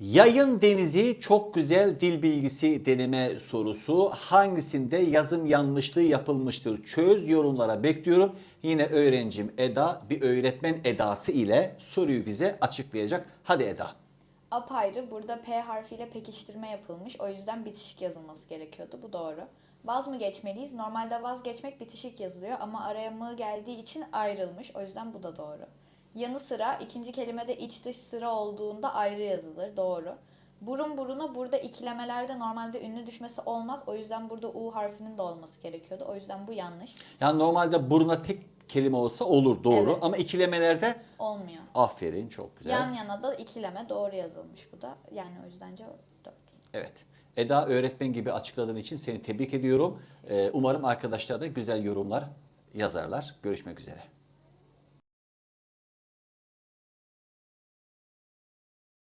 Yayın Denizi çok güzel dil bilgisi deneme sorusu. Hangisinde yazım yanlışlığı yapılmıştır? Çöz yorumlara bekliyorum. Yine öğrencim Eda bir öğretmen edası ile soruyu bize açıklayacak. Hadi Eda. Apayrı burada P harfiyle pekiştirme yapılmış. O yüzden bitişik yazılması gerekiyordu. Bu doğru. Vaz mı geçmeliyiz? Normalde vazgeçmek bitişik yazılıyor ama araya mı geldiği için ayrılmış. O yüzden bu da doğru. Yanı sıra ikinci kelimede iç dış sıra olduğunda ayrı yazılır. Doğru. Burun buruna burada ikilemelerde normalde ünlü düşmesi olmaz. O yüzden burada U harfinin de olması gerekiyordu. O yüzden bu yanlış. Yani normalde buruna tek kelime olsa olur doğru Evet. ama ikilemelerde Olmuyor. aferin çok güzel. Yan yana da ikileme doğru yazılmış bu da. Yani o yüzden cevap 4. Evet. Eda öğretmen gibi açıkladığın için seni tebrik ediyorum. Ee, Umarım arkadaşlar da güzel yorumlar yazarlar. Görüşmek üzere.